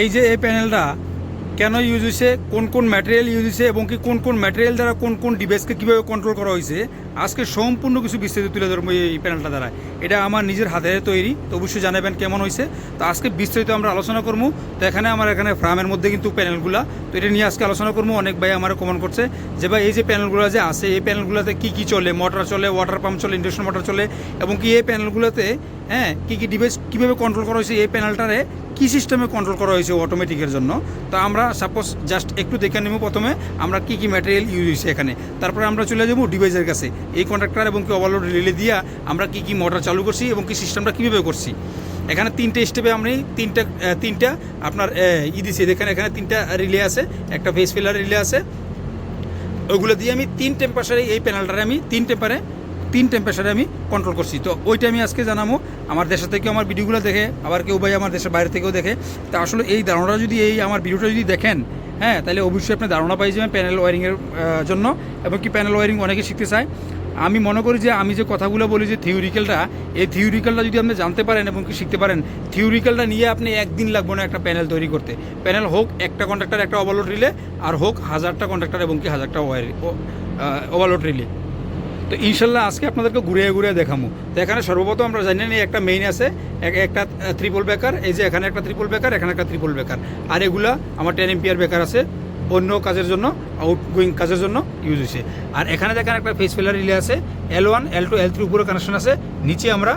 এই যে এই প্যানেলটা কেন ইউজ হয়েছে কোন কোন ম্যাটেরিয়াল ইউজ হয়েছে এবং কি কোন কোন ম্যাটেরিয়াল দ্বারা কোন কোন ডিভাইসকে কীভাবে কন্ট্রোল করা হয়েছে আজকে সম্পূর্ণ কিছু বিস্তারিত তুলে ধরবো এই প্যানেলটা দ্বারা এটা আমার নিজের হাতে তৈরি, তো অবশ্যই জানাবেন কেমন হয়েছে তো আজকে বিস্তারিত আমরা আলোচনা করব, তো এখানে আমার এখানে ফ্রামের মধ্যে কিন্তু প্যানেলগুলা তো এটা নিয়ে আজকে আলোচনা করব, অনেক ভাই আমার কমেন্ট করছে যে, ভাই, এই যে প্যানেলগুলো যে আছে, এই প্যানেলগুলোতে কী কী চলে? মোটর চলে ওয়াটার পাম্প চলে ইন্ডাকশন মোটর চলে এবং কি এই প্যানেলগুলোতে হ্যাঁ কী কী ডিভাইস কীভাবে কন্ট্রোল করা হয়েছে এই প্যানেলটারে কী সিস্টেমে কন্ট্রোল করা হয়েছে অটোমেটিকের জন্য? তো আমরা সাপোজ জাস্ট একটু দেখে নেব প্রথমে, আমরা কী কী ম্যাটেরিয়াল ইউজ হয়েছে এখানে। তারপরে আমরা চলে যাব ডিভাইসের কাছে। এই কন্ট্রাক্টর এবং কি ওভারলোড রিলে দিয়া আমরা কী কী মোটর চালু করছি এবং কি সিস্টেমটা কীভাবে করছি। এখানে তিনটে স্টেপে আমি তিনটা তিনটা আপনার ই দিছি। দেখেন এখানে তিনটা রিলে আছে, একটা ফেস ফিলার রিলে আছে। ওগুলো দিয়ে আমি তিন টেম্পারেচারে এই প্যানেলটারে আমি তিন টেম্পারে তিন টেম্পারেচারে আমি কন্ট্রোল করছি। তো ওইটা আমি আজকে জানাব আমার দেশের থেকে আমার ভিডিওগুলো দেখে, আবার কেউ ভাই আমার দেশের বাইরে থেকেও দেখে। তা আসলে এই ধারণাটা যদি এই আমার ভিডিওটা যদি দেখেন হ্যাঁ তাহলে অবশ্যই আপনি ধারণা পাই যাবেন প্যানেল ওয়ারিংয়ের জন্য, এবং কি প্যানেল ওয়ারিং অনেকে শিখতে চায়। আমি মনে করি যে, আমি যে কথাগুলো বলি যে থিওরিক্যালটা এই থিওরিক্যালটা যদি আপনি জানতে পারেন এবং কি শিখতে পারেন থিওরিক্যালটা নিয়ে আপনি একদিন লাগবে না একটা প্যানেল তৈরি করতে। প্যানেল হোক একটা কন্ট্রাক্টর একটা ওভারলোড রিলে আর হোক হাজারটা কন্ট্রাক্টর এবং কি হাজারটা ওয়ার ওভারলোড রিলে তো ইনশাল্লাহ আজকে আপনাদেরকে ঘুরিয়ে ঘুরিয়ে দেখাবো তো এখানে সর্বপ্রথম আমরা জানি না, একটা মেইন আছে একটা ত্রিপল বেকার এই যে এখানে একটা ত্রিপল বেকার এখানে একটা ত্রিপল বেকার আর এগুলা আমার টেন এম্পিয়ার বেকার আছে, অন্য কাজের জন্য আউট গোয়িং কাজের জন্য ইউজ হয়েছে আর এখানে দেখেন একটা ফেস ফিলার রিলে আছে L one L two L three উপরে কানেকশন আছে, নিচে আমরা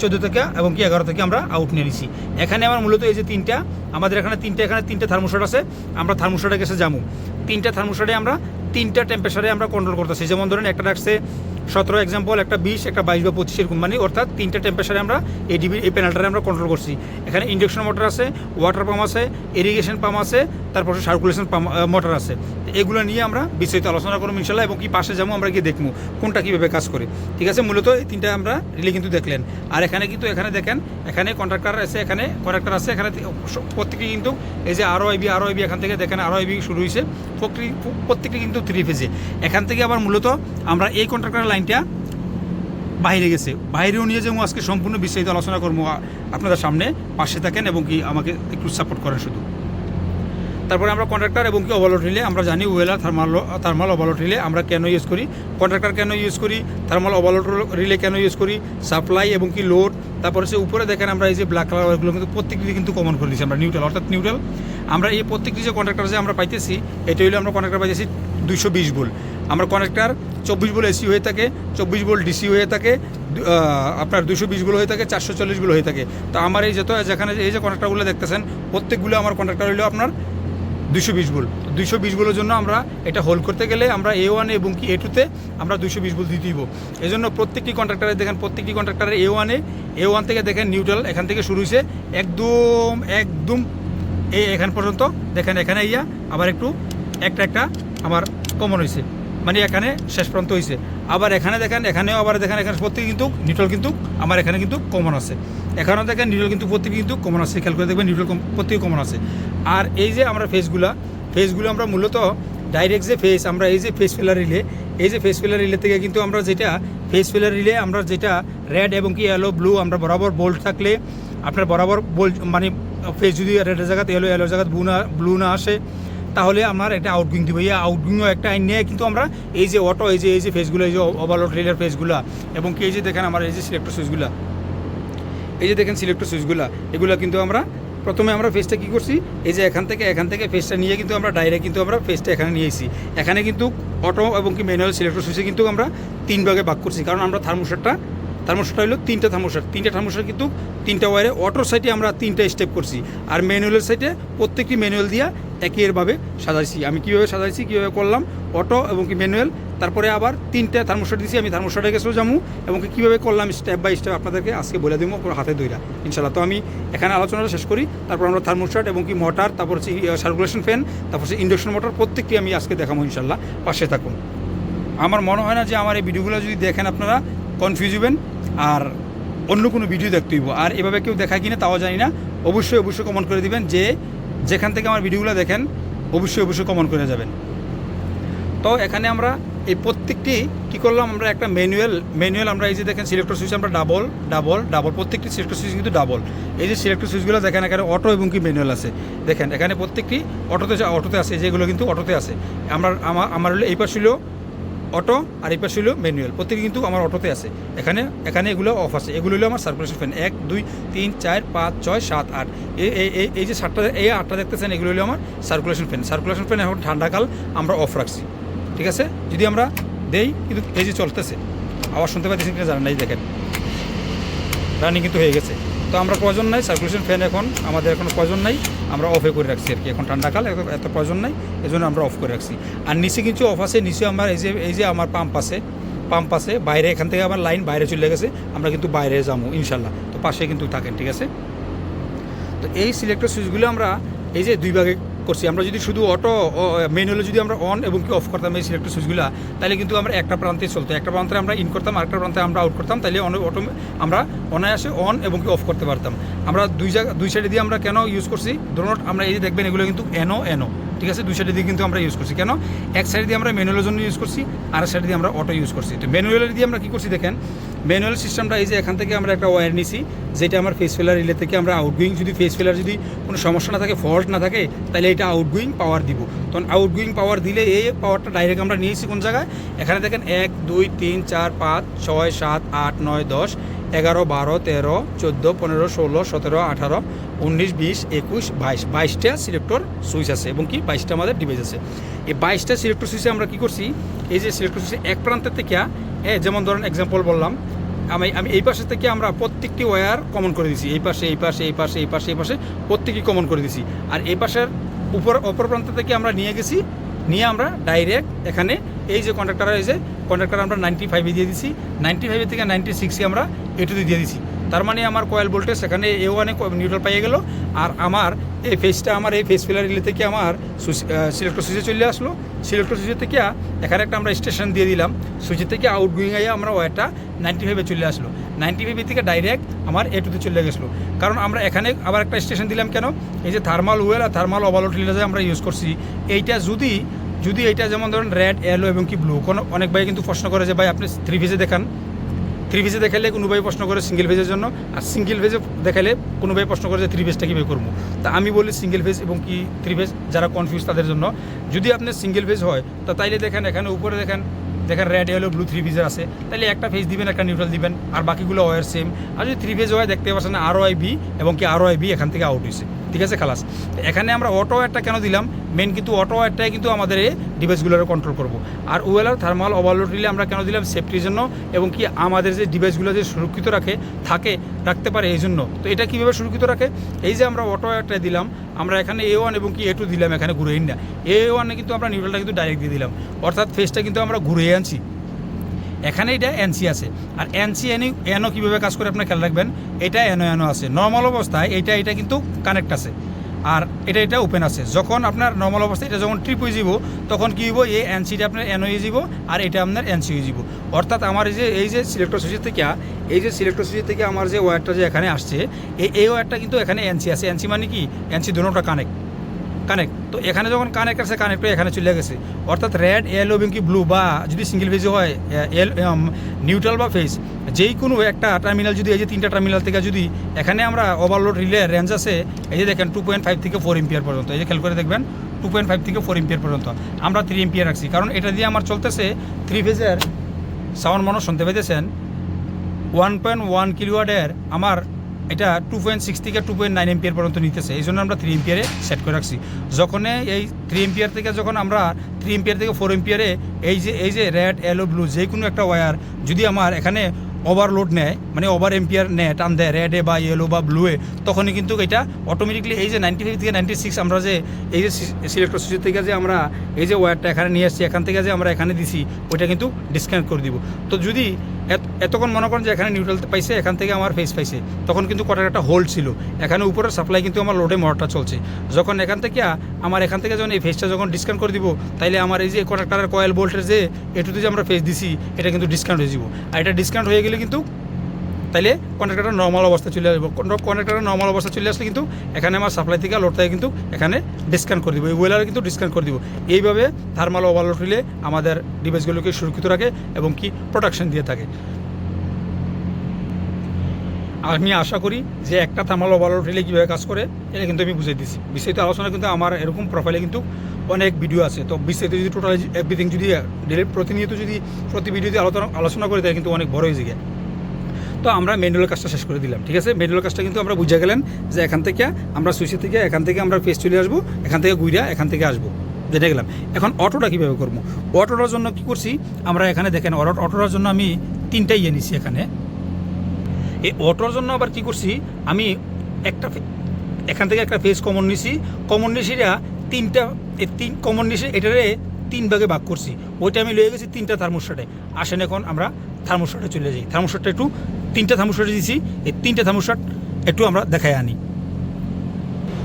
চোদ্দ থেকে এবং কি এগারো থেকে আমরা আউট নিয়ে নিছি। এখানে আমার মূলত এই যে তিনটা, আমাদের এখানে তিনটা এখানে তিনটা থার্মোস্টাট আছে, আমরা থার্মোস্টাটের গেছে যাব তিনটা থার্মোস্টাটে আমরা তিনটা টেম্পারেচারে আমরা কন্ট্রোল করতেছি। যেমন ধরেন একটা রাখছে সতেরো এক্সাম্পল একটা বিশ, একটা বাইশ বা পঁচিশ এরকম মানে অর্থাৎ তিনটা টেম্পারেচারে আমরা এই ডিবি এই প্যানেলটারে আমরা কন্ট্রোল করছি। এখানে ইন্ডাকশন মোটর আছে ওয়াটার পাম্প আছে ইরিগেশন পাম্প আছে, তারপর সার্কুলেশন পাম্প মোটর আছে। এগুলো নিয়ে আমরা বিস্তারিত আলোচনা করব ইনশাল্লাহ এবং কি পাশে যাব আমরা গিয়ে দেখব কোনটা কীভাবে কাজ করে। ঠিক আছে? মূলত এই তিনটা আমরা রিলে কিন্তু দেখলেন। আর এখানে কিন্তু এখানে দেখেন, এখানে কন্ট্রাক্টর আছে, এখানে কন্ট্রাক্টর আছে, এখানে প্রত্যেকটি কিন্তু এই যে আরও আইবি আরও আইবি এখান থেকে দেখেন আরও আইবি শুরু হয়েছে। প্রত্যেকটি কিন্তু থ্রি ফেজে এখান থেকে আবার মূলত আমরা এই কন্ট্রাক্টর লাইনটা বাইরে গেছে। বাইরেও নিয়ে যেমন আজকে সম্পূর্ণ বিস্তারিত আলোচনা করব আপনাদের সামনে। পাশে থাকেন এবং কি আমাকে একটু সাপোর্ট করেন শুধু। তারপরে আমরা কন্ট্রাক্টর এবং কি ওভারলোড রিলে আমরা জানি ওয়েলার থার্মাল থার্মাল ওভারলোড রিলে আমরা কেন ইউজ করি? কন্ট্রাক্টর কেন ইউজ করি? থার্মাল ওভারলোড রিলে কেন ইউজ করি? সাপ্লাই এবং কি লোড তারপরে সে উপরে দেখেন আমরা এই যে ব্ল্যাক কালার ওইগুলো কিন্তু প্রত্যেকটি কিন্তু কমন করে দিচ্ছি আমরা নিউট্রাল অর্থাৎ নিউট্রাল আমরা এই প্রত্যেকটি যে কন্ট্রাক্টর যে আমরা পাইতেছি, এটা হইলে আমরা কন্ট্রাক্টর পাইতেছি দুইশো বিশ বোল আমরা কনেক্টার চব্বিশ বোল এসি হয়ে থাকে, চব্বিশ বোল ডিসি হয়ে থাকে আপনার দুশো বিশ বোল হয়ে থাকে, চারশো চল্লিশ বোল হয়ে থাকে। তো আমার এই যত যেখানে এই যে কন্ট্রাক্টারগুলো দেখতেছেন, প্রত্যেকগুলো আমার কন্ট্রাক্টার হইল আপনার দুশো বিশ গুল দুশো বিশগুলোর জন্য আমরা এটা হোল্ড করতে গেলে আমরা এ ওয়ানে এবং কি এ টুতে আমরা দুশো বিশ গুল দিয়ে দিব এই জন্য প্রত্যেকটি কন্ট্রাক্টারে দেখেন, প্রত্যেকটি কন্ট্রাক্টারে এ ওয়ানে এ ওয়ান থেকে দেখেন নিউট্রাল এখান থেকে শুরু হয়েছে একদম একদম এই এখান পর্যন্ত। দেখেন এখানে ইয়া, আবার একটু, একটা একটা, আমার কমন হয়েছে মানে এখানে শেষ প্রান্ত হয়েছে আবার এখানে দেখেন, এখানেও আবার দেখেন, এখানে প্রত্যেকে কিন্তু নিউট্রাল কিন্তু আমার এখানে কিন্তু কমন আছে। এখানেও দেখেন নিউট্রাল কিন্তু প্রত্যেকে কিন্তু কমন আছে। খেয়াল করে দেখবেন নিউট্রাল প্রত্যেকে কমন আছে। আর এই যে আমরা ফেসগুলা ফেসগুলো আমরা মূলত ডাইরেক্ট যে ফেস আমরা এই যে ফেস ফিলার রিলে এই যে ফেস ফিলার রিলে থেকে কিন্তু আমরা যেটা ফেস ফিলার রিলে আমরা যেটা রেড এবং কি ইয়েলো ব্লু আমরা বরাবর বোল্ট থাকলে, আপনার বরাবর বোল মানে ফেস যদি রেডের জায়গাতে এলো এলোর জায়গাতে ব্লু না ব্লু না আসে তাহলে আমার একটা আউটগুইং দিব। এই আউটগুইংও একটা আইন নিয়ে কিন্তু আমরা এই যে অটো এই যে এই যে ফেসগুলো এই যে ওভারলোড রেলের ফেসগুলো এবং কি এই যে দেখেন আমার এই যে সিলেক্টর সুইচগুলো এই যে দেখেন সিলেক্টর সুইচগুলো এগুলো কিন্তু আমরা প্রথমে আমরা ফেসটা কী করছি? এই যে এখান থেকে এখান থেকে ফেসটা নিয়ে কিন্তু আমরা ডাইরেক্ট কিন্তু আমরা ফেসটা এখানে নিয়ে এসেছি। এখানে কিন্তু অটো এবং কি ম্যানুয়াল সিলেক্টর সুইচে কিন্তু আমরা তিন ভাগে ভাগ করছি। কারণ আমরা থার্মোস্টারটা থার্মোস্টার হলো তিনটা থার্মোস্টার তিনটা থার্মোস্টার কিন্তু তিনটা ওয়ারে অটোর সাইডে আমরা তিনটা স্টেপ করছি। আর ম্যানুয়ালের সাইডে প্রত্যেকটি ম্যানুয়াল দিয়া একেরভাবে সাজাইছি। আমি কীভাবে সাজাইছি, কীভাবে করলাম অটো এবং কি ম্যানুয়াল তারপরে আবার তিনটা থার্মোস্টার দিয়েছি আমি থার্মোস্টারের কাছেও যাব এবং কীভাবে করলাম স্টেপ বাই স্টেপ আপনাদেরকে আজকে বলে দেবো পুরো হাতে দইরা ইনশাল্লাহ তো আমি এখানে আলোচনাটা শেষ করি, তারপর আমরা থার্মোস্টার এবং কি মোটর তারপর হচ্ছে সার্কুলেশন ফ্যান তারপর হচ্ছে ইন্ডাকশন মোটর প্রত্যেকটি আমি আজকে দেখাবো ইনশাল্লাহ পাশে থাকুন। আমার মনে হয় না যে আমার এই ভিডিওগুলো যদি দেখেন আপনারা কনফিউজ হবেন আর অন্য কোনো ভিডিও দেখতে হইব। আর এভাবে কেউ দেখায় কিনা তাও জানি না। অবশ্যই অবশ্যই কমেন্ট করে দিবেন যে যেখান থেকে আমার ভিডিওগুলো দেখেন, অবশ্যই অবশ্যই কমেন্ট করে যাবেন। তো এখানে আমরা এই প্রত্যেকটি কী করলাম, আমরা একটা ম্যানুয়াল ম্যানুয়াল আমরা এই যে দেখেন সিলেক্টর সুইচ আমরা ডাবল ডাবল ডাবল প্রত্যেকটি সিলেক্টর সুইচ কিন্তু ডাবল এই যে সিলেক্টর সুইচগুলো দেখেন, এখানে অটো এবং কি ম্যানুয়াল আছে। দেখেন, এখানে প্রত্যেকটি অটোতে অটোতে আছে, যেগুলো কিন্তু অটোতে আছে। আমরা আমার হলো এই পাশ ছিল অটো, আর এই পাশে হলো ম্যানুয়াল প্রত্যেকে কিন্তু আমার অটোতে আছে। এখানে এখানে এগুলো অফ আছে। এগুলো হলো আমার সার্কুলেশন ফ্যান এক, দুই, তিন, চার, পাঁচ, ছয়, সাত, আট। এই এই- এই এই যে সাতটা, এই আটটা দেখতেছেন, এগুলো হলো আমার সার্কুলেশন ফ্যান সার্কুলেশন ফ্যান এখন ঠান্ডাকাল, আমরা অফ রাখছি। ঠিক আছে? যদি আমরা দেই, কিন্তু এই যে চলতেছে। আবার শুনতে পাচ্ছি জানেন নাই দেখেন। রানিং কিন্তু হয়ে গেছে। তো আমরা প্রয়োজন নাই সার্কুলেশন ফ্যান এখন, আমাদের এখন প্রয়োজন নাই, আমরা অফে করে রাখছি আর কি। এখন ঠান্ডাকাল এত এত প্রয়োজন নাই এই জন্য আমরা অফ করে রাখছি। আর নিচে কিছু অফ আছে, নিচে আমার এই যে এই যে আমার পাম্প আছে পাম্প আছে, বাইরে এখান থেকে আমার লাইন বাইরে চলে গেছে, আমরা কিন্তু বাইরে যাব ইনশাল্লাহ তো পাশে কিন্তু থাকেন, ঠিক আছে? তো এই সিলেক্টর সুইচগুলো আমরা এই যে দুই ভাগে করছি। আমরা যদি শুধু অটো ম্যানুয়ালে যদি আমরা অন এবং কি অফ করতাম এই সিলেক্টর সুইচগুলো তাহলে কিন্তু আমরা একটা প্রান্তে চলতো। একটা প্রান্তে আমরা ইন করতাম, আরেকটা প্রান্তে আমরা আউট করতাম, তাহলে অটো আমরা অনায়াসে অন এবং কি অফ করতে পারতাম। আমরা দুই জায়গা, দুই সাইডে দিয়ে আমরা কেন ইউজ করছি? ধরুন, আমরা এই যে দেখবেন, এগুলো কিন্তু এনো এনো ঠিক আছে? দুই সাইডে দিয়ে কিন্তু আমরা ইউজ করছি। কেন? এক সাইড দিয়ে আমরা ম্যানুয়ালের জন্য ইউজ করছি আর সাইড দিয়ে আমরা অটো ইউজ করছি। তো ম্যানুয়ালের দিয়ে আমরা কী করছি দেখেন? ম্যানুয়াল সিস্টেমটা এই যে এখান থেকে আমরা একটা ওয়্যার নিছি, যেটা আমার ফেস ফেলার রিলে থেকে আমরা আউটগোয়িং যদি ফেস ফেলার যদি কোনো সমস্যা না থাকে ফল্ট না থাকে, তাহলে এটা আউটগোয়িং পাওয়ার দিব। তখন আউটগোয়িং পাওয়ার দিলে এই পাওয়ারটা ডাইরেক্ট আমরা নিয়েছি কোন জায়গায়? এখানে দেখেন এক, দুই, তিন, চার, পাঁচ, ছয়, সাত, আট, নয়, দশ, এগারো, বারো, তেরো, চোদ্দ, পনেরো, ষোলো, সতেরো, আঠারো, উনিশ, বিশ, একুশ, বাইশ। বাইশটা সিলেক্টর সুইচ আছে এবং কি বাইশটা আমাদের ডিভাইস আছে। এই বাইশটা সিলেক্টর সুইচে আমরা কি করছি? এই যে সিলেক্টর সুইচে এক প্রান্তের থেকে, এ, যেমন ধরেন এক্সাম্পল বললাম, আমি আমি এই পাশে থেকে আমরা প্রত্যেকটি ওয়্যার কমন করে দিছি। এই পাশে এই পাশে এই পাশে এই পাশে এই পাশে প্রত্যেকই কমন করে দিছি। আর এই পাশের উপর, অপর প্রান্ত থেকে আমরা নিয়ে গেছি। নিয়ে আমরা ডাইরেক্ট এখানে এই যে কন্ট্রাক্টার হয়েছে কন্ট্রাক্টার আমরা নাইনটি ফাইভে দিয়ে দিছি। নাইনটি ফাইভের থেকে নাইনটি সিক্সে আমরা এটুতে দিয়ে দিছি। তার মানে আমার কয়েল ভোল্টেজ সেখানে এ ওয়ানে নিউট্রাল পাইয়ে গেল। আর আমার এই ফেসটা আমার এই ফেস ফিলার রিলে থেকে আমার সিলেক্টর সুইচে চলে আসলো। সিলেক্টর সুইচের থেকে এখানে একটা আমরা স্টেশন দিয়ে দিলাম। সুইচের থেকে আউট গোয়িং আইয়া আমরা ওয়ারটা নাইনটি ফাইভে চলে আসলো। নাইনটি ফাইভের থেকে ডাইরেক্ট আমার এ টুতে চলে গেছিল কারণ আমরা এখানে আবার একটা স্টেশন দিলাম কেন? এই যে থার্মাল ওয়েল আর থার্মাল ওভারলোড রিলে আমরা ইউজ করছি। এইটা যদি যদি এটা যেমন ধরুন রেড ইয়েলো এবং কি ব্লু কোনো, অনেক ভাই কিন্তু প্রশ্ন করে যে ভাই আপনি থ্রি ফেজে দেখান। থ্রি ফেজে দেখালে কোনো ভাই প্রশ্ন করে সিঙ্গেল ফেজের জন্য, আর সিঙ্গেল ফেজে দেখালে কোনো ভাই প্রশ্ন করে যে থ্রি ফেজটা কীভাবে করব। তা আমি বলি সিঙ্গেল ফেজ এবং কি থ্রি ফেজ যারা কনফিউজ তাদের জন্য। যদি আপনার সিঙ্গেল ফেজ হয়, তো তাইলে দেখেন, এখানে উপরে দেখেন দেখেন রেড ইয়েলো ব্লু থ্রি ফেজের আছে। তাহলে একটা ফেজ দিবেন, একটা নিউট্রাল দিবেন, আর বাকিগুলো ওয়ার সেম আর যদি থ্রি ফেজ হয়, দেখতে পাচ্ছেন আরও আই বি এবং কি আরও আই বি এখান থেকে আউট হয়েছে ঠিক আছে, খালাস? এখানে আমরা অটো ওয়ারটা কেন দিলাম? মেন কিন্তু অটো ওয়ারটাই কিন্তু আমাদের এই ডিভাইসগুলোর কন্ট্রোল করব। আর ওয়েলার থার্মাল ওভারলোড রিলে আমরা কেন দিলাম? সেফটির জন্য এবং কি আমাদের যে ডিভাইসগুলো যে সুরক্ষিত রাখে, থাকে, রাখতে পারে এই জন্য। তো এটা কীভাবে সুরক্ষিত রাখে? এই যে আমরা অটো ওয়ারটা দিলাম, আমরা এখানে এ ওয়ান এবং কি এ টু দিলাম এখানে ঘুরে না এ ওয়ানে কিন্তু আমরা নিউট্রালটা কিন্তু ডাইরেক্ট দিয়ে দিলাম। অর্থাৎ ফেসটা কিন্তু আমরা ঘুরে আনছি। এখানে এটা এনসি আছে। আর এনসি এনি এনও কীভাবে কাজ করে আপনার খেয়াল রাখবেন, এটা এনও এনও আছে। নর্মাল অবস্থায় এটা এটা কিন্তু কানেক্ট আছে। আর এটা এটা ওপেন আছে। যখন আপনার নর্মাল অবস্থায় এটা যখন ট্রিপ হয়ে যাব তখন কী হইব, এই এনসিটা আপনার এনও হয়ে যাব আর এটা আপনার এনসি হয়ে যাব অর্থাৎ আমার এই যে এই যে সিলেক্টর সুইচের থেকে, এই যে সিলেক্টর সুইচের থেকে আমার যে ওয়্যারটা যে এখানে আসছে, এই এই ওয়্যারটা কিন্তু এখানে এনসি আছে। এনসি মানে কি? এনসি দুটোটা কানেক্ট কানেক্ট তো এখানে যখন কানেক্ট আছে কানেক্ট হয়ে এখানে চলে গেছে। অর্থাৎ রেড ইয়েলো এবং কি ব্লু বা যদি সিঙ্গেল ফেজে হয় এল নিউট্রাল বা ফেজ যেই কোনো একটা টার্মিনাল যদি, এই যে তিনটা টার্মিনাল থেকে যদি এখানে আমরা ওভারলোড রিলে রেঞ্জ আছে এই যে দেখেন টু পয়েন্ট ফাইভ থেকে ফোর এম্পিয়ার পর্যন্ত, এই যে খেয়াল করে দেখবেন টু পয়েন্ট ফাইভ থেকে ফোর এম্পিয়ার পর্যন্ত, আমরা থ্রি এম্পিয়ার রাখছি। কারণ এটা দিয়ে আমার চলতেছে থ্রি ফেজের সাউন্ড মনে শুনতে পেতেছেন ওয়ান পয়েন্ট ওয়ান কিলোয়ার্ডের আমার এটা টু পয়েন্ট সিক্স থেকে টু পয়েন্ট নাইন এম্পিয়ার পর্যন্ত নিতেছে। এই জন্য আমরা থ্রি এম্পিয়ারে সেট করে রাখছি। যখন এই থ্রি এম্পিয়ার থেকে যখন আমরা থ্রি এম্পিয়ার থেকে ফোর এম্পিয়ারে এই যে এই যে রেড এলো ব্লু যে কোনো একটা ওয়্যার যদি আমার এখানে ওভারলোড নেয় মানে ওভার এম্পিয়ার নেয়, টান দেয় রেডে বা ইয়েলো বা ব্লুয়ে তখনই কিন্তু এটা অটোমেটিকলি এই যে নাইনটি ফাইভ থেকে নাইনটি সিক্স আমরা যে, এই যে সিলেক্টর সুইচ থেকে যে আমরা এই যে ওয়্যারটা এখানে নিয়ে আসছি, এখান থেকে যে আমরা এখানে দিছি, ওইটা কিন্তু ডিসকানেক্ট করে দিব। তো যদি এতক্ষণ মনে করেন যে এখানে নিউট্রাল পাইছে, এখান থেকে আমার ফেস পাইছে। তখন কিন্তু কটার একটা হোল্ড ছিল। এখানে উপরের সাপ্লাই কিন্তু আমার লোডে মোটরটা চলছে। যখন এখান থেকে, আমার এখান থেকে যখন এই ফেসটা যখন ডিসকাউন্ট করে দিব, তাইলে আমার এই যে কটাক্টারের কয়েল বোল্টের যে, এটুতে যে আমরা ফেস দিছি, এটা কিন্তু ডিসকাউন্ট হয়ে যাব। আর এটা ডিসকাউন্ট হয়ে গেলে কিন্তু তাইলে কন্ট্রাক্টরটা নর্মাল অবস্থা চলে আসবে। কন্ট্রাক্টরটা নর্মাল অবস্থা চলে আসলে কিন্তু এখানে আমার সাপ্লাই থেকে লোড থেকে কিন্তু এখানে ডিসকাউন্ট করে দিব। এই ওয়েলারে কিন্তু ডিসকাউন্ট করে দিব। এইভাবে থার্মাল ওভারলোড হলে আমাদের ডিভাইসগুলোকে সুরক্ষিত রাখে এবং কি প্রোটেকশন দিয়ে থাকে। আমি আশা করি যে একটা থার্মাল ওভারলোড হলে কীভাবে কাজ করে, এটা কিন্তু আমি বুঝিয়ে দিচ্ছি বিস্তারিত আলোচনা কিন্তু আমার এরকম প্রোফাইলে কিন্তু অনেক ভিডিও আছে। তো বিস্তারিত যদি টোটাল এভরিথিং যদি প্রতিনিয়ত যদি প্রতি ভিডিওতে আলোচনা আলোচনা করে দেয় কিন্তু অনেক বড় হয়ে যায় তো আমরা ম্যানুয়াল কাজটা শেষ করে দিলাম, ঠিক আছে? ম্যানুয়াল কাজটা কিন্তু আমরা বুঝে গেলেন যে এখান থেকে আমরা সুইচে থেকে, এখান থেকে আমরা ফেস চলে আসব, এখান থেকে গুইরা এখান থেকে আসব। জেনে গেলাম? এখন অটোটা কীভাবে করব? অটোটার জন্য কি করছি? আমরা এখানে দেখেন, অটো অটোটার জন্য আমি তিনটা ইয়ে নিছি এখানে। এই অটোর জন্য আবার কি করছি? আমি একটা এখান থেকে একটা ফেস কমন নিছি। কমন নিশিরা তিনটা এই তিন কমন নিশে এটারে তিন ভাগে ভাগ করছি। ওইটা আমি লয়ে গেছি তিনটা থার্মোস্টাটে আসেন এখন আমরা থার্মোস্টাটে চলে যাই। থার্মোস্টাটটা একটু তিনটা থার্মোস্টাটে দিছি, এই তিনটা থার্মোস্টাট একটু আমরা দেখাই আনি।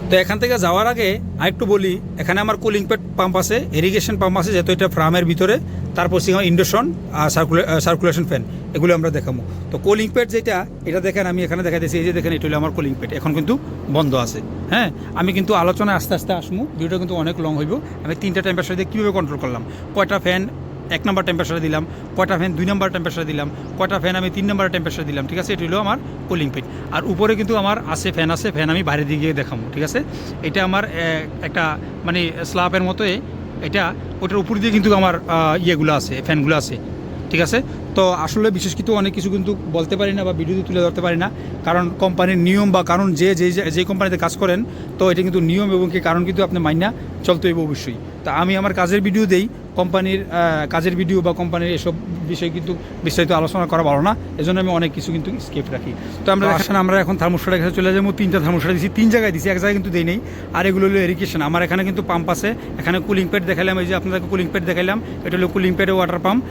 তো এখান থেকে যাওয়ার আগে আরেকটু বলি, এখানে আমার কুলিং প্যাড পাম্প আছে ইরিগেশন পাম্প আছে, যেহেতু এটা ফ্রামের ভিতরে তারপর সেখানে ইন্ডাকশন আর সার্কুলেশন ফ্যান এগুলো আমরা দেখাবো। তো কুলিং প্যাড যেটা, এটা দেখেন আমি এখানে দেখা দিয়েছি এই যে দেখেন, এটা হলো আমার কুলিং প্যাড এখন কিন্তু বন্ধ আছে। হ্যাঁ আমি কিন্তু আলোচনায় আস্তে আস্তে আসব ভিডিওটা কিন্তু অনেক লং হইব। আমি তিনটা টেম্পারেচার দিয়ে কীভাবে কন্ট্রোল করলাম? কয়টা ফ্যান এক নম্বর টেম্পারেচারে দিলাম, কয়টা ফ্যান দুই নম্বর টেম্পারেচারে দিলাম, কয়টা ফ্যান আমি তিন নম্বর টেম্পারেচারে দিলাম, ঠিক আছে? এটি হলো আমার কুলিং পেট আর উপরে কিন্তু আমার আছে ফ্যান আছে ফ্যান আমি বাইরে দিকে দেখাবো, ঠিক আছে? এটা আমার একটা মানে স্ল্যাবের মতোই, এটা, ওটার উপর দিয়ে কিন্তু আমার ইয়েগুলো আছে ফ্যানগুলো আছে, ঠিক আছে? তো আসলে বিশেষ কিছু অনেক কিছু কিন্তু বলতে পারি না বা ভিডিওতে তুলে ধরতে পারি না, কারণ কোম্পানির নিয়ম বা কারণ যে যে যে কোম্পানিতে কাজ করেন, তো এটা কিন্তু নিয়ম এবং কি কারণ কিন্তু আপনি মাইনা চলতে হইব অবশ্যই। তা আমি আমার কাজের ভিডিও দেই। কোম্পানির কাজের ভিডিও বা কোম্পানির এসব বিষয়ে কিন্তু বিস্তারিত আলোচনা করা ভালো না। এজন্য আমি অনেক কিছু কিন্তু স্কেপ রাখি। তো আমরা আসেন আমরা এখন থার্মোস্টাটের কাছে চলে যাব তিনটা থার্মোস্টাট দিচ্ছি তিন জায়গায় দিচ্ছি এক জায়গায় কিন্তু দেই নেই। আর এগুলো হলো এরিগেশন আমার এখানে কিন্তু পাম্প আছে এখানে কুলিং প্যাড দেখালাম এই যে আপনাদেরকে কুলিং প্যাড দেখালাম এটা হলো কুলিং প্যাডে ওয়াটার পাম্প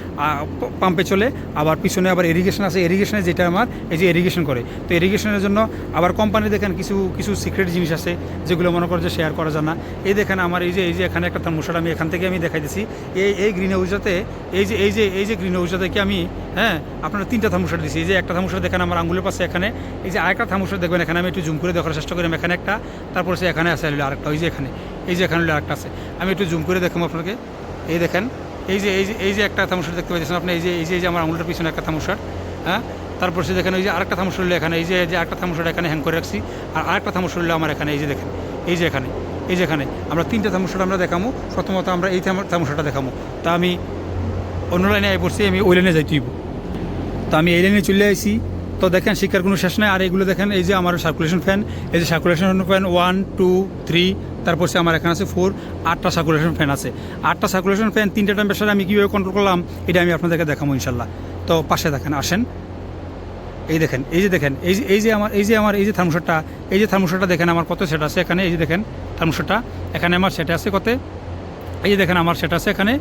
পাম্পে চলে। আবার পিছনে আবার এরিগেশন আছে এরিগেশনে যেটা আমার এই যে এরিগেশন করে। তো এরিগেশনের জন্য আবার কোম্পানি দেখেন কিছু কিছু সিক্রেট জিনিস আছে যেগুলো মনে করে যে শেয়ার করা যায় না। এই দেখেন আমার এই যে এই যে এখানে একটা থার্মোস্টাট আমি এখান থেকে আমি দেখাই দিচ্ছি এই এই গ্রিন হাউসটাতে এই যে এই যে এই যে গ্রিন হাউসটা থেকে আমি হ্যাঁ আপনারা তিনটা থার্মোস্টাট দিচ্ছি এই যে একটা থার্মোস্টাট দেখেন আমার আঙ্গুলের পাশে এখানে, এই যে আরেকটা থার্মোস্টাট দেখবেন এখানে আমি একটু জুম করে দেখার চেষ্টা করি। এখানে একটা, তারপর সে এখানে আছে আরেকটা, ওই যে এখানে, এই যে এখানে আরেকটা আছে। আমি একটু জুম করে দেখাবো আপনাকে। এই দেখেন, এই যে এই যে এই যে একটা থার্মোস্টাট দেখতে পাচ্ছেন আপনি, এই যে এই যে এই যে আমার আঙুলটার পিছনে একটা থার্মোস্টাট হ্যাঁ? তারপর সে দেখেন, ওই যে আরেকটা হলো এখানে, এই যে আরেকটা থার্মোস্টাট এখানে হ্যাং করে রাখছি। আর আরেকটা হলো আমার এখানে, এই যে দেখেন, এই যে এখানে। এই যেখানে আমরা তিনটা থার্মোস্টাট আমরা দেখামো। প্রথমত আমরা এই থার্মোস্টাটটা দেখামো। তা আমি অন্য লাইনে আই পড়ছি, আমি ওই লাইনে যাইতেইব তো আমি এই লাইনে চলে আসি তো দেখেন, শিক্ষার কোনো শেষ নাই। আর এগুলো দেখেন, এই যে আমার সার্কুলেশন ফ্যান এই যে circulation fan one two three তারপর সে আমার এখানে আছে ফোর আটটা সার্কুলেশন ফ্যান আছে। আটটা সার্কুলেশন ফ্যান তিনটা টেম্পারেচার আমি কীভাবে কন্ট্রোল করলাম, এটা আমি আপনাদেরকে দেখাবো ইনশাল্লাহ। তো পাশে দেখেন, আসেন। এই দেখেন, এই যে দেখেন, এই যে এই যে আমার, এই যে আমার, এই যে থার্মোসারটা এই যে থার্মোসারটা দেখেন, আমার কত সেট আছে এখানে? এই যে দেখেন থার্মোসারটা এখানে আমার সেটা আছে কত? এই যে দেখেন, আমার সেটা আছে এখানে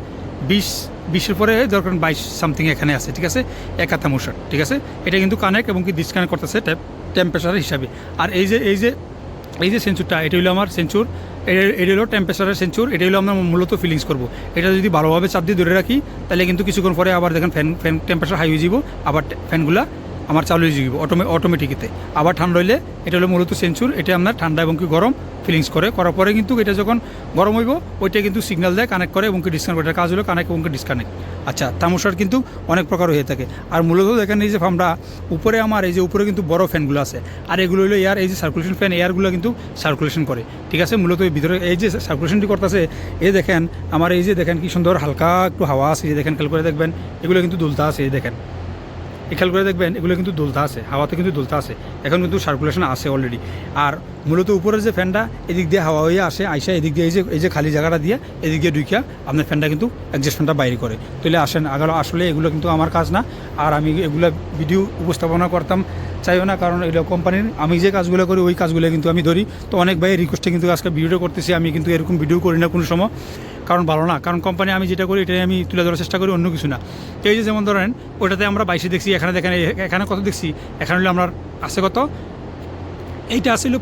বিশ, বিশের পরে দরকার বাইশ সামথিং এখানে আছে, ঠিক আছে? একা থার্মোসার ঠিক আছে? এটা কিন্তু কানেক্ট এবং কি ডিসকানেক্ট করতেছে টেম্পারেচারের হিসাবে। আর এই যে এই যে এই যে সেঞ্চুরটা এটা হলো আমার সেঞ্চুর এটা হলো টেম্পারেচারের সেঞ্চুর এটা হলো আমরা মূলত ফিলিংস করব। এটা যদি ভালোভাবে চাপ দিয়ে ধরে রাখি, তাহলে কিন্তু কিছুক্ষণ পরে আবার দেখেন ফ্যান ফ্যান টেম্পারেচার হাই হয়ে যাব আবার ফ্যানগুলা আমার চালু হয়ে যাব অটোমে অটোমেটিকতে আবার ঠান্ডা হইলে এটা হলো মূলত সেঞ্চুর এটা আপনার ঠান্ডা এবং কি গরম ফিলিংস করে। করার পরে কিন্তু এটা যখন গরম হইব, ওইটা কিন্তু সিগন্যাল দেয় কানেক্ট করে এবং কি ডিসকানেক্ট এটার কাজ হলো কানেক্ট এবং কি ডিসকানেক্ট আচ্ছা তামসার কিন্তু অনেক প্রকার হয়ে থাকে। আর মূলত দেখেন এই যে ফার্মটা উপরে আমার, এই যে উপরে কিন্তু বড় ফ্যানগুলো আছে। আর এগুলো হলো এয়ার এই যে সার্কুলেশন ফ্যান এয়ারগুলো কিন্তু সার্কুলেশন করে। ঠিক আছে? মূলত এই ভিতরে এই যে সার্কুলেশনটি করতেছে এই দেখেন, আমার এই যে দেখেন কি সুন্দর হালকা একটু হাওয়া আছে যে দেখেন খেয়াল করে দেখবেন, এগুলো কিন্তু দুলতা আছে, এই দেখেন। খেয়াল করে দেখবেন এগুলো কিন্তু দুলতা আছে, হাওয়াতে কিন্তু দুলতা আছে। এখন কিন্তু সার্কুলেশন আছে অলরেডি আর মূলত উপরের যে ফ্যানটা, এদিক দিয়ে হাওয়া হয়ে আসে, আইসা এদিক দিয়ে এই যে এই যে খালি জায়গাটা দিয়ে এদিক দিয়ে ঢুকিয়া আপনার ফ্যানটা কিন্তু অ্যাডজাস্ট ফ্যানটা বাইরে করে। তাহলে আসেন, আগালো, আসলে এগুলো কিন্তু আমার কাজ না। আর আমি এগুলো ভিডিও উপস্থাপনা করতাম, চাইও না, কারণ এগুলো কোম্পানির আমি যে কাজগুলো করি, ওই কাজগুলো কিন্তু আমি ধরি। তো অনেক ভাই রিকোয়েস্টে কিন্তু আজকে ভিডিও করতেছি, আমি কিন্তু এরকম ভিডিও করি না কোনো সময়। কারণ ভালো না, কারণ কোম্পানি আমি যেটা করি, এটাই আমি তুলে ধরার চেষ্টা করি, অন্য কিছু না। এই যে যেমন ধরেন, ওটাতে আমরা বাইশে দেখছি, এখানে দেখেন, এখানে কত দেখছি? এখানে হলে আমরা, আছে কত? এইটা আসলে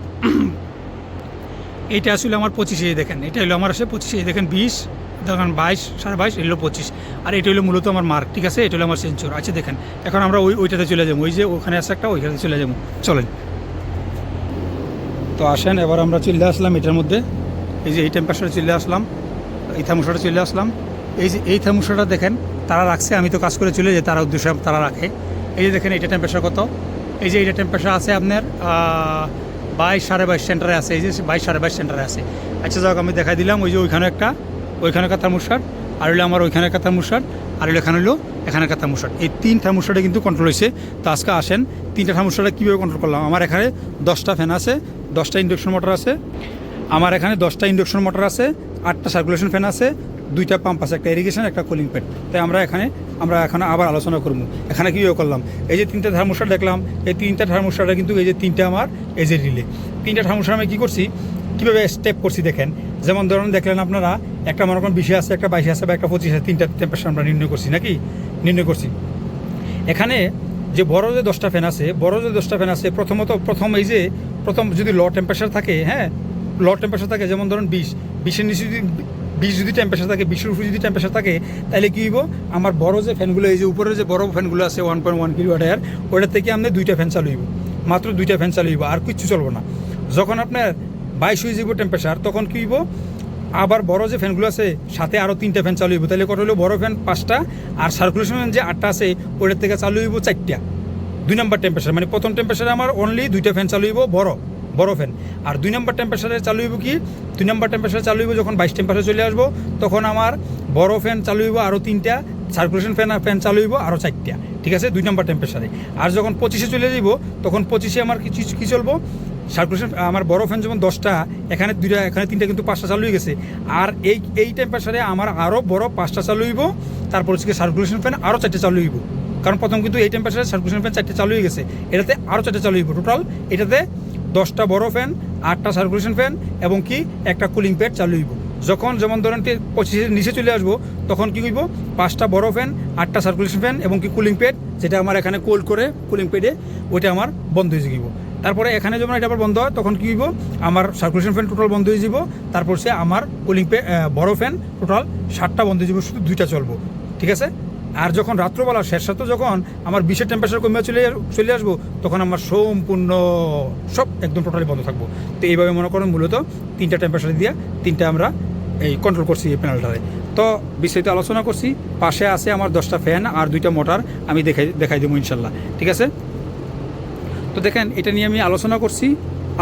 এইটা আসলে আমার পঁচিশে দেখেন। এটা হলো আমার আসে পঁচিশে দেখেন বিশ দেখেন বাইশ, সাড়ে বাইশ এগুলো পঁচিশ। আর এটা হলো মূলত আমার মার্ক ঠিক আছে? এটা হলো আমার সেঞ্চুর আচ্ছা দেখেন, এখন আমরা ওই, ওইটাতে চলে যাব। ওই যে ওখানে আছে একটা, ওইখানে চলে যাব। চলেন। তো আসেন, এবার আমরা চলে আসলাম এটার মধ্যে। এই যে এই টেম্পারেচারে চলে আসলাম, এই থামুসাটা চলে আসলাম। এই যে, এই থামুসাটা দেখেন, তারা রাখছে, আমি তো কাজ করে চলে যাই, তারা উদ্দেশ্যে তারা রাখে। এই যে দেখেন, এটা টেম্পারেচার কত? এই যে এটা টেম্পারেচার আছে আপনার বাইশ সাড়ে বাইশ সেন্টারে আছে, এই যে বাইশ সাড়ে বাইশ সেন্টারে আছে। আচ্ছা যাক, আমি দেখাই দিলাম, ওই যে ওইখানে একটা ওইখানে একটা থার্মোস্টার আর হলো আমার ওইখানে একটা থার্মোস্টার আর হলো এখানে হলো এখানে একটা থার্মোস্টার এই তিন থার্মোস্টারে কিন্তু কন্ট্রোল হয়েছে। তো আজকে আসেন, তিনটা থার্মোস্টারে কীভাবে কন্ট্রোল করলাম? আমার এখানে দশটা ফ্যান আছে, দশটা ইন্ডাকশন মোটর আছে, আমার এখানে দশটা ইন্ডাকশন মোটর আছে, আটটা সার্কুলেশন ফ্যান আছে দুইটা পাম্প আছে, একটা ইরিগেশন একটা কুলিং প্যাড তাই আমরা এখানে আমরা এখানে আবার আলোচনা করব। এখানে কীভাবে করলাম? এই যে তিনটা থার্মোস্টার দেখলাম, এই তিনটা থার্মোস্টারে কিন্তু এই যে তিনটা আমার এই যে রিলে তিনটা থার্মোস্টার আমি কী করছি? কীভাবে স্টেপ করছি দেখেন? যেমন ধরুন দেখলেন আপনারা, একটা মনে করেন বিশে আছে, একটা বাইশে আছে বা একটা পঁচিশে, তিনটা টেম্পারেচার আমরা নির্ণয় করছি নাকি? নির্ণয় করছি। এখানে যে বড় যে দশটা ফ্যান আছে, বড় যে দশটা ফ্যান আছে, প্রথমত প্রথম এই যে, প্রথম যদি ল টেম্পারেচার থাকে হ্যাঁ ল টেম্পারেচার থাকে, যেমন ধরুন বিশ, বিশের নিচে যদি বিশ যদি টেম্পারেচার থাকে, বিশের উপরে যদি টেম্পারেচার থাকে তাহলে কী হইব? আমার বড় যে ফ্যানগুলো এই যে উপরের যে বড় ফ্যানগুলো আছে one point one kilo water ওটার থেকে আপনি দুইটা ফ্যান চালু হইব। মাত্র দুইটা ফ্যান চালু হইব, আর কিচ্ছু চলবো না। যখন আপনার বাইশ হয়ে যাব টেম্পারেচার তখন কী হইব? আবার বড় যে ফ্যানগুলো আছে, সাথে আরও তিনটা ফ্যান চালু হইব। তাহলে কত হলো বড় ফ্যান পাঁচটা, আর সার্কুলেশন ফ্যান যে আটটা আছে ওটার থেকে চালু হইব চারটা। দুই নম্বর টেম্পারেচার মানে প্রথম টেম্পারেচারে আমার অনলি দুইটা ফ্যান চালু হইব, বড়। বড় আর দুই নম্বর টেম্পারেচারে চালু হইব কি? দুই নম্বর টেম্পারেচার চালু হইব যখন বাইশ টেম্পারেচার চলে আসব, তখন আমার বড় ফ্যান চালু হইব আরও তিনটা সার্কুলেশন ফ্যান ফ্যান চালু হইব আরও চারটা। ঠিক আছে? দুই নম্বর টেম্পারেচারে আর যখন পঁচিশে চলে যাব তখন পঁচিশে আমার কি কী চলবো? সার্কুলেশন আমার বড় ফ্যান যেমন দশটা, এখানে দুইটা, এখানে তিনটা কিন্তু পাঁচটা চালু হয়ে গেছে। আর এই এই টেম্পারেচারে আমার আরও বড় পাঁচটা চালু হইব, তারপর হচ্ছে সার্কুলেশন ফ্যান আরও চারটে চালু হইব। কারণ প্রথম কিন্তু এই টেম্পারেচারে সার্কুলেশন ফ্যান চারটে চালু হয়ে গেছে, এটাতে আরও চারটে চালু হইব টোটাল এটাতে দশটা বড় ফ্যান আটটা সার্কুলেশন ফ্যান এবং কি একটা কুলিং প্যাড চালু হইব। যখন যেমন ধরেন পঁচিশের নিচে চলে আসব, তখন কি হইব? পাঁচটা বড় ফ্যান আটটা সার্কুলেশন ফ্যান এবং কি কুলিং প্যাড যেটা আমার এখানে কোল্ড করে কুলিং প্যাডে ওইটা আমার বন্ধ হয়ে যাবে তারপরে এখানে যখন এটা আবার বন্ধ হয়, তখন কী হইব? আমার সার্কুলেশন ফ্যান টোটাল বন্ধ হয়ে যাব তারপর সে আমার কুলিং পে বড় ফ্যান টোটাল ষাটটা বন্ধ হয়ে যাব শুধু দুইটা চলবো। ঠিক আছে? আর যখন রাত্রবেলা, শেষ রাতে যখন আমার বিশের টেম্পারেচার কমে চলে চলে আসব, তখন আমার সম্পূর্ণ সব একদম টোটালি বন্ধ থাকব। তো এইভাবে মনে করেন মূলত তিনটা টেম্পারেচার দিয়ে তিনটা আমরা এই কন্ট্রোল করছি এই প্যানেলটারে তো বিস্তারিত আলোচনা করছি, পাশে আছে আমার দশটা ফ্যান আর দুইটা মোটর আমি দেখাই দেখাই দেবো ইনশাল্লাহ, ঠিক আছে? তো দেখেন, এটা নিয়ে আমি আলোচনা করছি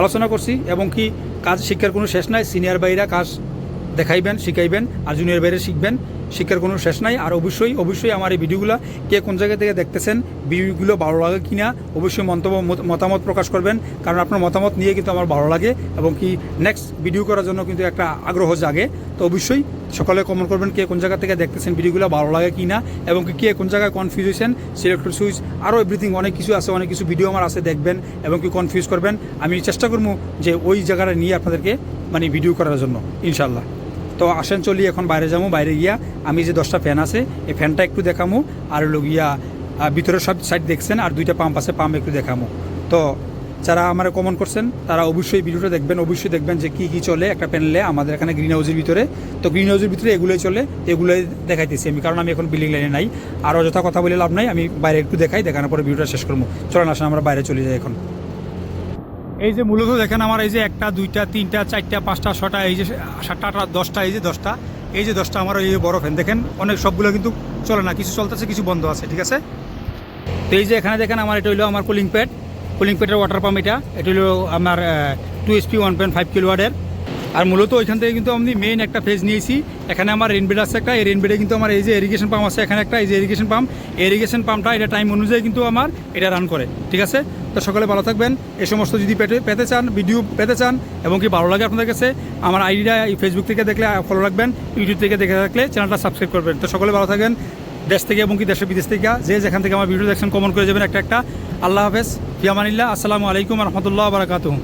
আলোচনা করছি, এবং কি কাজ শিক্ষার কোনো শেষ নাই সিনিয়র বাইরা কাজ দেখাইবেন, শিখাইবেন আর জুনিয়র বাইরে শিখবেন, শিক্ষার কোনো শেষ নাই। আর অবশ্যই অবশ্যই আমার এই ভিডিওগুলো কে কোন জায়গা থেকে দেখতেছেন ভিডিওগুলো ভালো লাগে কি না অবশ্যই মন্তব্য, মত- মতামত প্রকাশ করবেন। কারণ আপনার মতামত নিয়ে কিন্তু আমার ভালো লাগে এবং কি নেক্সট ভিডিও করার জন্য কিন্তু একটা আগ্রহ জাগে। তো অবশ্যই সকলে কমেন্ট করবেন কে কোন জায়গা থেকে দেখতেছেন, ভিডিওগুলো ভালো লাগে কি না এবং কি কে কোন জায়গায় কনফিউজ হয়েছেন সিলেক্টর সুইচ আরও এভরিথিং অনেক কিছু আছে, অনেক কিছু ভিডিও আমার আছে, দেখবেন এবং কি কনফিউজ করবেন। আমি চেষ্টা করব যে ওই জায়গাটা নিয়ে আপনাদেরকে মানে ভিডিও করার জন্য ইনশাল্লাহ তো আসেন চলি এখন বাইরে যাব বাইরে গিয়া আমি যে দশটা ফ্যান আছে এই ফ্যানটা একটু দেখামো আর হলো গিয়া আহ, ভিতরের সব সাইড দেখছেন আর দুইটা পাম্প আছে পাম্প একটু দেখামো। তো যারা আমার কমন করছেন তারা অবশ্যই ভিডিওটা দেখবেন অবশ্যই দেখবেন যে কী কী চলে একটা প্যানেলে আমাদের এখানে গ্রিন হাউসের ভিতরে। তো গ্রিন হাউসের ভিতরে এগুলোই চলে এগুলোই দেখাইতেছি আমি কারণ আমি এখন বিল্ডিং লাইনে নাই। আর অযথা কথা বলে লাভ নাই আমি বাইরে একটু দেখাই দেখানোর পরে ভিডিওটা শেষ করব। চলেন আসেন আমরা বাইরে চলে যাই এখন। এই যে মূলত দেখেন আমার এই যে একটা, দুইটা, তিনটা, চারটা, পাঁচটা, ছটা, এই যে সাতটা, আটটা, দশটা, এই যে দশটা, এই যে দশটা আমার এই যে বড় ফ্যান দেখেন, অনেক সবগুলো কিন্তু চলে না, কিছু চলতেছে, কিছু বন্ধ আছে, ঠিক আছে? তো এই যে এখানে দেখেন আমার, এটা হলো আমার কুলিং প্যাড কুলিং প্যাডের ওয়াটার পাম্প এটা। এটা হলো আমার two SP one point five kilo ওয়ার্ডের আর মূলত ওইখান থেকে কিন্তু আমি মেইন একটা ফেজ নিয়েছি। এখানে আমার রেনবেড আছে একটা, এই রেনবেডে কিন্তু আমার এই যে ইরিগেশন পাম্প আছে, এখানে একটা এই যে ইরিগেশন পাম্প ইরিগেশন পাম্পটা এটা টাইম অনুযায়ী কিন্তু আমার এটা রান করে, ঠিক আছে? তো সকলে ভালো থাকবেন। এ সমস্ত যদি পেতে পেতে চান ভিডিও পেতে চান, এবং কি ভালো লাগে আপনাদের কাছে, আমার আইডিটা ফেসবুক থেকে দেখলে ফলো রাখবেন ইউটিউব থেকে দেখে থাকলে চ্যানেলটা সাবস্ক্রাইব করবেন। তো সকলে ভালো থাকবেন, দেশ থেকে এবং কি দেশের বিদেশ থেকে, যে যেখান থেকে আমার ভিডিও দেখছেন কমন করে যাবেন একটা একটা। আল্লাহ হাফেজ ফিয়ামানিল্লাহ আসসালামু আলাইকুম রহমতুল্লাহ বারাকাতুহ।